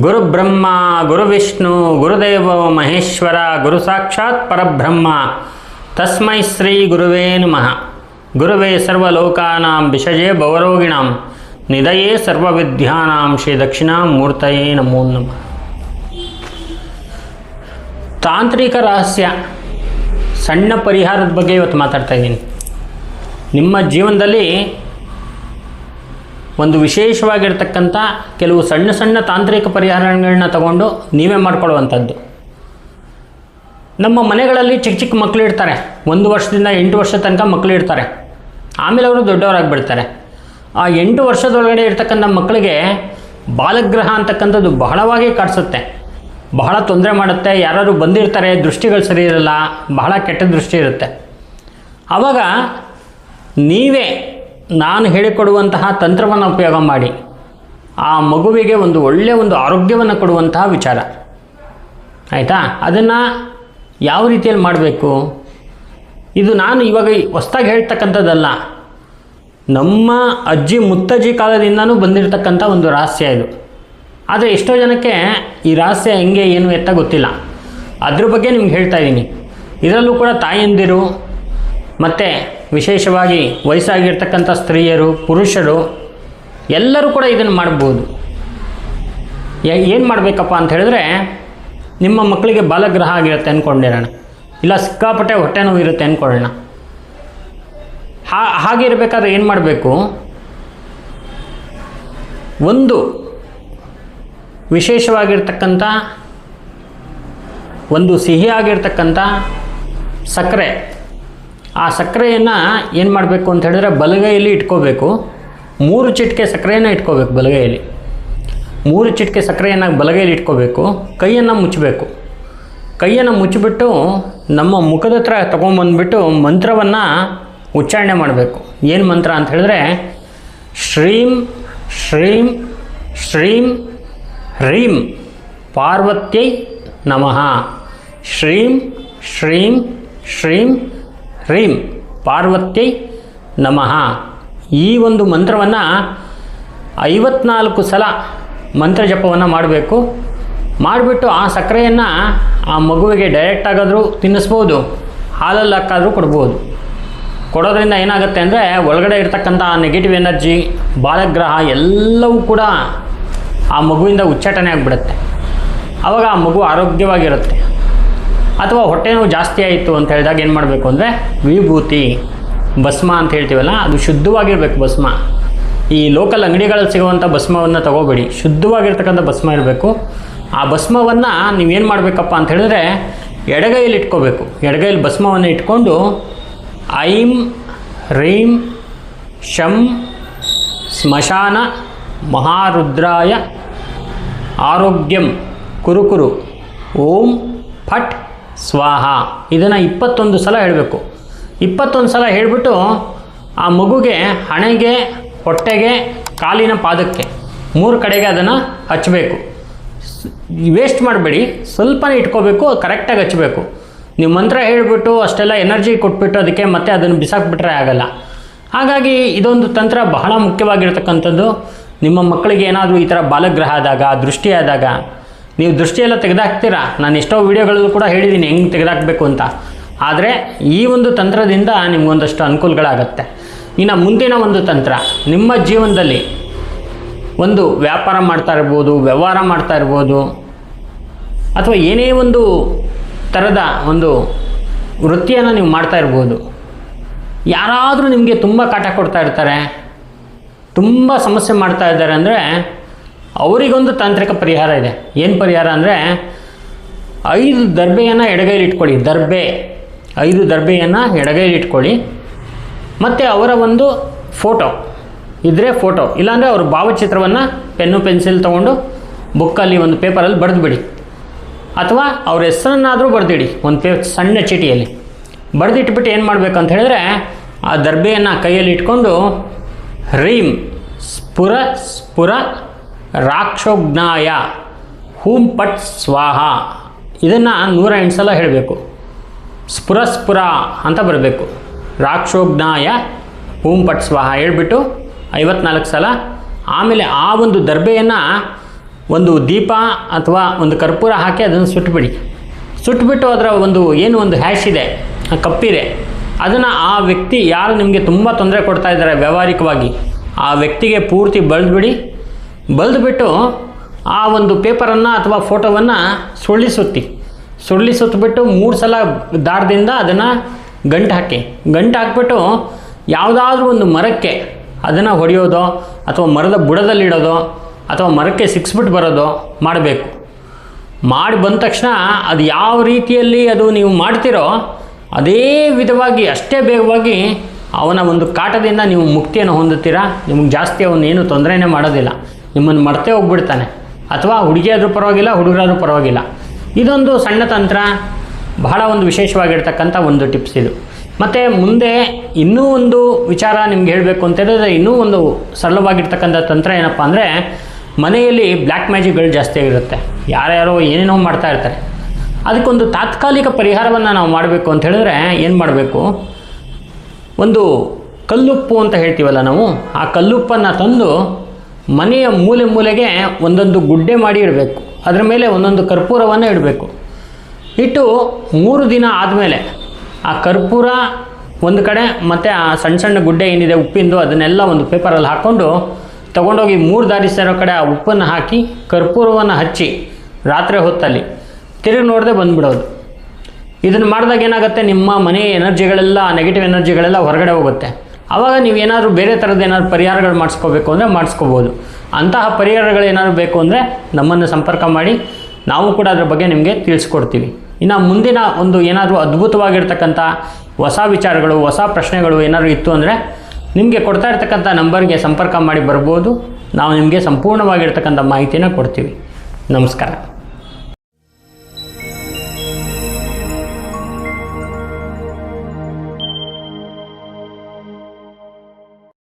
ಗುರುಬ್ರಹ್ಮ, ಗುರುವಿಷ್ಣು, ಗುರುದೇವ ಮಹೇಶ್ವರ ಗುರು ಸಾಕ್ಷಾತ್ ಪರಬ್ರಹ್ಮ. ತಸ್ಮೈ ಶ್ರೀ ಗುರುವೇ ನಮಃ. ಗುರುವೇ ಸರ್ವಲೋಕಾನಾಂ ವಿಷಜೇ ಭವರೋಗಿಣಾಂ. ನಿಧಯೇ ಸರ್ವವಿದ್ಯಾನಾಂ ಶ್ರೀ ದಕ್ಷಿಣಾಮೂರ್ತಯೇ ನಮೋ ನಮಃ. ತಾಂತ್ರಿಕ ರಹಸ್ಯ, ಸಣ್ಣ ಪರಿಹಾರದ ಬಗ್ಗೆ ಇವತ್ತು ಮಾತಾಡ್ತಾ ಇದ್ದೀನಿ. ನಿಮ್ಮ ಜೀವನದಲ್ಲಿ ಒಂದು ವಿಶೇಷವಾಗಿರ್ತಕ್ಕಂಥ ಕೆಲವು ಸಣ್ಣ ಸಣ್ಣ ತಾಂತ್ರಿಕ ಪರಿಹಾರಗಳನ್ನ ತಗೊಂಡು ನೀವೇ ಮಾಡ್ಕೊಳ್ಳುವಂಥದ್ದು. ನಮ್ಮ ಮನೆಗಳಲ್ಲಿ ಚಿಕ್ಕ ಚಿಕ್ಕ ಮಕ್ಕಳು ಇರ್ತಾರೆ. ಒಂದು ವರ್ಷದಿಂದ ಎಂಟು ವರ್ಷ ತನಕ ಮಕ್ಕಳು ಇರ್ತಾರೆ. ಆಮೇಲೆ ಅವರು ದೊಡ್ಡವರಾಗಿಬಿಡ್ತಾರೆ. ಆ ಎಂಟು ವರ್ಷದೊಳಗಡೆ ಇರ್ತಕ್ಕಂಥ ಮಕ್ಕಳಿಗೆ ಬಾಲಗ್ರಹ ಅಂತಕ್ಕಂಥದ್ದು ಬಹಳವಾಗಿ ಕಾಡಿಸುತ್ತೆ. ಬಹಳ ತೊಂದರೆ ಮಾಡುತ್ತೆ. ಯಾರಾದ್ರು ಬಂದಿರ್ತಾರೆ, ದೃಷ್ಟಿಗಳು ಸರಿ ಇರಲ್ಲ, ಬಹಳ ಕೆಟ್ಟ ದೃಷ್ಟಿ ಇರುತ್ತೆ. ಆವಾಗ ನೀವೇ ನಾನು ಹೇಳಿಕೊಡುವಂತಹ ತಂತ್ರವನ್ನು ಉಪಯೋಗ ಮಾಡಿ. ಆ ಮಗುವಿಗೆ ಒಂದು ಒಳ್ಳೆಯ ಒಂದು ಆರೋಗ್ಯವನ್ನು ಕೊಡುವಂತಹ ವಿಚಾರ. ಆಯಿತಾ? ಅದನ್ನು ಯಾವ ರೀತಿಯಲ್ಲಿ ಮಾಡಬೇಕು? ಇದು ನಾನು ಇವಾಗ ಹೊಸ್ದಾಗಿ ಹೇಳ್ತಕ್ಕಂಥದ್ದಲ್ಲ. ನಮ್ಮ ಅಜ್ಜಿ ಮುತ್ತಜ್ಜಿ ಕಾಲದಿಂದನೂ ಬಂದಿರತಕ್ಕಂಥ ಒಂದು ರಹಸ್ಯ ಇದು. ಆದರೆ ಎಷ್ಟೋ ಜನಕ್ಕೆ ಈ ರಹಸ್ಯ ಹೆಂಗೆ, ಏನು ಎತ್ತ ಗೊತ್ತಿಲ್ಲ. ಅದ್ರ ಬಗ್ಗೆ ನಿಮ್ಗೆ ಹೇಳ್ತಾ ಇದ್ದೀನಿ. ಇದರಲ್ಲೂ ಕೂಡ ತಾಯಂದಿರು, ಮತ್ತು ವಿಶೇಷವಾಗಿ ವಯಸ್ಸಾಗಿರ್ತಕ್ಕಂಥ ಸ್ತ್ರೀಯರು, ಪುರುಷರು, ಎಲ್ಲರೂ ಕೂಡ ಇದನ್ನು ಮಾಡ್ಬೋದು. ಏನು ಮಾಡಬೇಕಪ್ಪ ಅಂತ ಹೇಳಿದ್ರೆ, ನಿಮ್ಮ ಮಕ್ಕಳಿಗೆ ಬಾಲಗ್ರಹ ಆಗಿರುತ್ತೆ ಅಂದ್ಕೊಂಡಿರೋಣ ಇಲ್ಲ ಸಿಕ್ಕಾಪಟ್ಟೆ ಹೊಟ್ಟೆ ನೋವು ಇರುತ್ತೆ ಅಂದ್ಕೊಳ್ಳೋಣ ಹಾ ಹಾಗಿರಬೇಕಾದ್ರೆ ಏನು ಮಾಡಬೇಕು? ಒಂದು, ವಿಶೇಷವಾಗಿರ್ತಕ್ಕಂಥ, ಒಂದು ಸಿಹಿಯಾಗಿರ್ತಕ್ಕಂಥ ಸಕ್ಕರೆ. ಆ ಸಕ್ಕರೆಯನ್ನು ಏನು ಮಾಡಬೇಕು ಅಂತ ಹೇಳಿದ್ರೆ ಬಲಗೈಯಲ್ಲಿ ಇಟ್ಕೋಬೇಕು. ಮೂರು ಚಿಟಿಕೆ ಸಕ್ಕರೆಯನ್ನು ಇಟ್ಕೋಬೇಕು ಬಲಗೈಯಲ್ಲಿ. ಮೂರು ಚಿಟಿಕೆ ಸಕ್ಕರೆಯನ್ನು ಬಲಗೈಯಲ್ಲಿ ಇಟ್ಕೋಬೇಕು. ಕೈಯನ್ನು ಮುಚ್ಚಬೇಕು. ಕೈಯನ್ನು ಮುಚ್ಚಿಬಿಟ್ಟು ನಮ್ಮ ಮುಖದ ಹತ್ರ ತೊಗೊಂಬಂದ್ಬಿಟ್ಟು ಮಂತ್ರವನ್ನು ಉಚ್ಚಾರಣೆ ಮಾಡಬೇಕು. ಏನು ಮಂತ್ರ ಅಂತ ಹೇಳಿದ್ರೆ, ಶ್ರೀಂ ಶ್ರೀಂ ಶ್ರೀಂ, ಹ್ರೀಂ, ಪಾರ್ವತ್ಯೈ ನಮಃ. ಶ್ರೀಂ ಶ್ರೀಂ ಶ್ರೀಂ ಹ್ರೀಂ ಪಾರ್ವತ್ಯೈ ನಮಃ. ಈ ಒಂದು ಮಂತ್ರವನ್ನು ಐವತ್ನಾಲ್ಕು ಸಲ ಮಂತ್ರ ಜಪವನ್ನು ಮಾಡಬೇಕು. ಮಾಡಿಬಿಟ್ಟು ಆ ಸಕ್ಕರೆಯನ್ನು ಆ ಮಗುವಿಗೆ ಡೈರೆಕ್ಟ್ ಆಗಾದರೂ ತಿನ್ನಿಸ್ಬೋದು. ಹಾಲಲ್ಲಿ ಹಾಕಾದರೂ ಕೊಡ್ಬೋದು. ಕೊಡೋದ್ರಿಂದ ಏನಾಗುತ್ತೆ ಅಂದರೆ ಒಳಗಡೆ ಇರ್ತಕ್ಕಂಥ ನೆಗೆಟಿವ್ ಎನರ್ಜಿ ಬಾಲಗ್ರಹ ಎಲ್ಲವೂ ಕೂಡ ಆ ಮಗುವಿಂದ ಉಚ್ಚಾಟನೆ ಆಗಿಬಿಡುತ್ತೆ. ಆವಾಗ ಆ ಮಗು ಆರೋಗ್ಯವಾಗಿರುತ್ತೆ. ಅಥವಾ ಹೊಟ್ಟೆ ನೋವು ಜಾಸ್ತಿ ಆಯಿತು ಅಂತ ಹೇಳಿದಾಗ ಏನು ಮಾಡಬೇಕು ಅಂದರೆ ವಿಭೂತಿ, ಭಸ್ಮ ಅಂತ ಹೇಳ್ತೀವಲ್ಲ, ಅದು ಶುದ್ಧವಾಗಿರಬೇಕು ಭಸ್ಮ. ಈ ಲೋಕಲ್ ಅಂಗಡಿಗಳಲ್ಲಿ ಸಿಗುವಂಥ ಭಸ್ಮವನ್ನು ತಗೋಬೇಡಿ. ಶುದ್ಧವಾಗಿರ್ತಕ್ಕಂಥ ಭಸ್ಮ ಇರಬೇಕು. ಆ ಭಸ್ಮವನ್ನು ನೀವೇನು ಮಾಡಬೇಕಪ್ಪ ಅಂತ ಹೇಳಿದ್ರೆ ಎಡಗೈಯಲ್ಲಿ ಇಟ್ಕೋಬೇಕು. ಎಡಗೈಯಲ್ಲಿ ಭಸ್ಮವನ್ನು ಇಟ್ಕೊಂಡು ಐಂ, ರೀಂ, ಶಂ, ಸ್ಮಶಾನ, ಮಹಾರುದ್ರಾಯ, ಆರೋಗ್ಯಂ, ಕುರುಕುರು, ಓಂ, ಫಟ್ ಸ್ವಾಹ. ಇದನ್ನು ಇಪ್ಪತ್ತೊಂದು ಸಲ ಹೇಳಬೇಕು. ಇಪ್ಪತ್ತೊಂದು ಸಲ ಹೇಳಿಬಿಟ್ಟು ಆ ಮಗುಗೆ ಹಣೆಗೆ, ಹೊಟ್ಟೆಗೆ, ಕಾಲಿನ ಪಾದಕ್ಕೆ ಮೂರು ಕಡೆಗೆ ಅದನ್ನು ಹಚ್ಚಬೇಕು ವೇಸ್ಟ್ ಮಾಡಬೇಡಿ. ಸ್ವಲ್ಪನೇ ಇಟ್ಕೋಬೇಕು, ಕರೆಕ್ಟಾಗಿ ಹಚ್ಚಬೇಕು ನೀವು ಮಂತ್ರ ಹೇಳಿಬಿಟ್ಟು ಅಷ್ಟೆಲ್ಲ ಎನರ್ಜಿ ಕೊಟ್ಬಿಟ್ಟು ಅದಕ್ಕೆ ಮತ್ತೆ ಅದನ್ನು ಬಿಸಾಕ್ಬಿಟ್ರೆ ಆಗಲ್ಲ. ಹಾಗಾಗಿ ಇದೊಂದು ತಂತ್ರ ಬಹಳ ಮುಖ್ಯವಾಗಿರ್ತಕ್ಕಂಥದ್ದು. ನಿಮ್ಮ ಮಕ್ಕಳಿಗೆ ಏನಾದರೂ ಈ ಥರ ಬಾಲಗ್ರಹ ಆದಾಗ, ದೃಷ್ಟಿ ಆದಾಗ ನೀವು ದೃಷ್ಟಿಯೆಲ್ಲ ತೆಗೆದಾಕ್ತೀರಾ? ನಾನು ಎಷ್ಟೋ ವೀಡಿಯೋಗಳಲ್ಲೂ ಕೂಡ ಹೇಳಿದ್ದೀನಿ ಹೆಂಗೆ ತೆಗೆದಾಕಬೇಕು ಅಂತ. ಆದರೆ ಈ ಒಂದು ತಂತ್ರದಿಂದ ನಿಮಗೊಂದಷ್ಟು ಅನುಕೂಲಗಳಾಗತ್ತೆ. ಇನ್ನು ಮುಂದಿನ ಒಂದು ತಂತ್ರ, ನಿಮ್ಮ ಜೀವನದಲ್ಲಿ ಒಂದು ವ್ಯಾಪಾರ ಮಾಡ್ತಾ ಇರ್ಬೋದು, ವ್ಯವಹಾರ ಮಾಡ್ತಾ ಇರ್ಬೋದು, ಅಥವಾ ಏನೇ ಒಂದು ಥರದ ಒಂದು ವೃತ್ತಿಯನ್ನು ನೀವು ಮಾಡ್ತಾ ಇರ್ಬೋದು, ಯಾರಾದರೂ ನಿಮಗೆ ತುಂಬ ಕಾಟ ಕೊಡ್ತಾ ಇರ್ತಾರೆ, ತುಂಬ ಸಮಸ್ಯೆ ಮಾಡ್ತಾ ಇದ್ದಾರೆ ಅಂದರೆ ಅವರಿಗೊಂದು ತಾಂತ್ರಿಕ ಪರಿಹಾರ ಇದೆ. ಏನು ಪರಿಹಾರ ಅಂದರೆ ಐದು ದರ್ಬೆಯನ್ನು ಎಡಗೈಲಿ ಇಟ್ಕೊಳ್ಳಿ. ದರ್ಬೆ. ಐದು ದರ್ಬೆಯನ್ನು ಎಡಗೈಲಿ ಇಟ್ಕೊಳ್ಳಿ. ಮತ್ತು ಅವರ ಒಂದು ಫೋಟೋ. ಇದ್ದರೆ ಫೋಟೋ. ಇಲ್ಲಾಂದರೆ ಅವ್ರ ಭಾವಚಿತ್ರವನ್ನು ಪೆನ್ನು, ಪೆನ್ಸಿಲ್ ತೊಗೊಂಡು ಬುಕ್ಕಲ್ಲಿ ಒಂದು ಪೇಪರಲ್ಲಿ ಬರೆದುಬಿಡಿ. ಅಥವಾ ಅವ್ರ ಹೆಸರನ್ನಾದರೂ ಬರೆದಿಡಿ. ಒಂದು ಪೇ ಸಣ್ಣ ಚೀಟಿಯಲ್ಲಿ. ಬರೆದಿಟ್ಬಿಟ್ಟು ಏನು ಮಾಡಬೇಕಂತ ಹೇಳಿದ್ರೆ ಆ ದರ್ಬೆಯನ್ನು ಕೈಯಲ್ಲಿ ಇಟ್ಕೊಂಡು, ರೀಮ್. ಸ್ಫುರ ಸ್ಫುರ ರಾಕ್ಷೋಜ್ಞಾಯ ಹೂಂ ಪಟ್ ಸ್ವಾಹ. ಇದನ್ನು ನೂರ ಎಂಟು ಸಲ ಹೇಳಬೇಕು. ಸ್ಫುರ ಸ್ಫುರ ಅಂತ ಬರಬೇಕು. ರಾಕ್ಷೋಗ್ನಾಯ ಹೂಂ ಪಟ್ ಸ್ವಾಹ ಹೇಳ್ಬಿಟ್ಟು ಐವತ್ನಾಲ್ಕು ಸಲ, ಆಮೇಲೆ ಆ ಒಂದು ದರ್ಬೆಯನ್ನು ಒಂದು ದೀಪ ಅಥವಾ ಒಂದು ಕರ್ಪೂರ ಹಾಕಿ ಅದನ್ನು ಸುಟ್ಬಿಡಿ. ಸುಟ್ಬಿಟ್ಟು ಅದರ ಒಂದು ಏನು ಒಂದು ಹ್ಯಾಶ್ ಇದೆ ಕಪ್ಪಿದೆ, ಅದನ್ನು ಆ ವ್ಯಕ್ತಿ ಯಾರು ನಿಮಗೆ ತುಂಬ ತೊಂದರೆ ಕೊಡ್ತಾ ಇದ್ದಾರೆ ವ್ಯಾವಹಾರಿಕವಾಗಿ, ಆ ವ್ಯಕ್ತಿಗೆ ಪೂರ್ತಿ ಬಳ್ದುಬಿಡಿ. ಬಳ್ದುಬಿಟ್ಟು ಆ ಒಂದು ಪೇಪರನ್ನು ಅಥವಾ ಫೋಟೋವನ್ನು ಸುಳ್ಳಿ ಸುತ್ತಿ ಸುಳ್ಳಿ ಸುತ್ತಬಿಟ್ಟು ಮೂರು ಸಲ ದಾರದಿಂದ ಅದನ್ನು ಗಂಟು ಹಾಕಿ. ಗಂಟು ಹಾಕ್ಬಿಟ್ಟು ಯಾವುದಾದ್ರೂ ಒಂದು ಮರಕ್ಕೆ ಅದನ್ನು ಹೊಡೆಯೋದೋ ಅಥವಾ ಮರದ ಬುಡದಲ್ಲಿಡೋದೋ ಅಥವಾ ಮರಕ್ಕೆ ಸಿಕ್ಸ್ಬಿಟ್ಟು ಬರೋದು ಮಾಡಬೇಕು. ಮಾಡಿ ಬಂದ ತಕ್ಷಣ ಅದು ಯಾವ ರೀತಿಯಲ್ಲಿ ಅದು ನೀವು ಮಾಡ್ತಿರೋ ಅದೇ ವಿಧವಾಗಿ, ಅಷ್ಟೇ ಬೇಗವಾಗಿ ಅವನ ಒಂದು ಕಾಟದಿಂದ ನೀವು ಮುಕ್ತಿಯನ್ನು ಹೊಂದುತ್ತೀರಾ? ನಿಮಗೆ ಜಾಸ್ತಿ ಅವನೇನು ತೊಂದರೆನೇ ಮಾಡೋದಿಲ್ಲ. ನಿಮ್ಮನ್ನು ಮರ್ತೇ ಹೋಗ್ಬಿಡ್ತಾನೆ. ಅಥವಾ ಹುಡುಗಿಯಾದರೂ ಪರವಾಗಿಲ್ಲ, ಹುಡುಗರಾದರೂ ಪರವಾಗಿಲ್ಲ. ಇದೊಂದು ಸಣ್ಣ ತಂತ್ರ, ಬಹಳ ಒಂದು ವಿಶೇಷವಾಗಿರ್ತಕ್ಕಂಥ ಒಂದು ಟಿಪ್ಸ್ ಇದು. ಮತ್ತು ಮುಂದೆ ಇನ್ನೂ ಒಂದು ವಿಚಾರ ನಿಮ್ಗೆ ಹೇಳಬೇಕು ಅಂತ ಹೇಳಿದ್ರೆ ಇನ್ನೂ ಒಂದು ಸರಳವಾಗಿರ್ತಕ್ಕಂಥ ತಂತ್ರ ಏನಪ್ಪ ಅಂದರೆ, ಮನೆಯಲ್ಲಿ ಬ್ಲ್ಯಾಕ್ ಮ್ಯಾಜಿಕ್ಗಳು ಜಾಸ್ತಿ ಆಗಿರುತ್ತೆ. ಯಾರ್ಯಾರೋ ಏನೇನೋ ಮಾಡ್ತಾ ಇರ್ತಾರೆ. ಅದಕ್ಕೊಂದು ತಾತ್ಕಾಲಿಕ ಪರಿಹಾರವನ್ನು ನಾವು ಮಾಡಬೇಕು ಅಂತ ಹೇಳಿದ್ರೆ ಏನು ಮಾಡಬೇಕು? ಒಂದು ಕಲ್ಲುಪ್ಪು ಅಂತ ಹೇಳ್ತೀವಲ್ಲ ನಾವು, ಆ ಕಲ್ಲುಪ್ಪನ್ನು ತಂದು ಮನೆಯ ಮೂಲೆ ಮೂಲೆಗೆ ಒಂದೊಂದು ಗುಡ್ಡೆ ಮಾಡಿ ಇಡಬೇಕು. ಅದರ ಮೇಲೆ ಒಂದೊಂದು ಕರ್ಪೂರವನ್ನು ಇಡಬೇಕು. ಇಟ್ಟು ಮೂರು ದಿನ ಆದಮೇಲೆ ಆ ಕರ್ಪೂರ ಒಂದು ಕಡೆ ಮತ್ತು ಆ ಸಣ್ಣ ಸಣ್ಣ ಗುಡ್ಡೆ ಏನಿದೆ ಉಪ್ಪಿಂದು ಅದನ್ನೆಲ್ಲ ಒಂದು ಪೇಪರಲ್ಲಿ ಹಾಕ್ಕೊಂಡು ತೊಗೊಂಡೋಗಿ ಮೂರು ದಾರಿ ಸೇರೋ ಕಡೆ ಆ ಉಪ್ಪನ್ನು ಹಾಕಿ ಕರ್ಪೂರವನ್ನು ಹಚ್ಚಿ ರಾತ್ರಿ ಹೊತ್ತಲ್ಲಿ ತಿರುಗಿ ನೋಡದೆ ಬಂದುಬಿಡೋದು. ಇದನ್ನು ಮಾಡಿದಾಗ ಏನಾಗುತ್ತೆ? ನಿಮ್ಮ ಮನೆಯ ಎನರ್ಜಿಗಳೆಲ್ಲ ನೆಗೆಟಿವ್ ಎನರ್ಜಿಗಳೆಲ್ಲ ಹೊರಗಡೆ ಹೋಗುತ್ತೆ. ಆವಾಗ ನೀವು ಏನಾದರೂ ಬೇರೆ ಥರದ ಏನಾದರೂ ಪರಿಹಾರಗಳು ಮಾಡಿಸ್ಕೋಬೇಕು ಅಂದರೆ ಮಾಡಿಸ್ಕೋಬೋದು. ಅಂತಹ ಪರಿಹಾರಗಳು ಏನಾದರೂ ಬೇಕು ಅಂದರೆ ನಮ್ಮನ್ನು ಸಂಪರ್ಕ ಮಾಡಿ, ನಾವು ಕೂಡ ಅದರ ಬಗ್ಗೆ ನಿಮಗೆ ತಿಳಿಸ್ಕೊಡ್ತೀವಿ. ಇನ್ನು ಮುಂದಿನ ಒಂದು ಏನಾದರೂ ಅದ್ಭುತವಾಗಿರ್ತಕ್ಕಂಥ ಹೊಸ ವಿಚಾರಗಳು, ಹೊಸ ಪ್ರಶ್ನೆಗಳು ಏನಾದರೂ ಇತ್ತು ಅಂದರೆ ನಿಮಗೆ ಕೊಡ್ತಾ ಇರ್ತಕ್ಕಂಥ ನಂಬರ್ಗೆ ಸಂಪರ್ಕ ಮಾಡಿ ಬರ್ಬೋದು. ನಾವು ನಿಮಗೆ ಸಂಪೂರ್ಣವಾಗಿರ್ತಕ್ಕಂಥ ಮಾಹಿತಿನ ಕೊಡ್ತೀವಿ. ನಮಸ್ಕಾರ.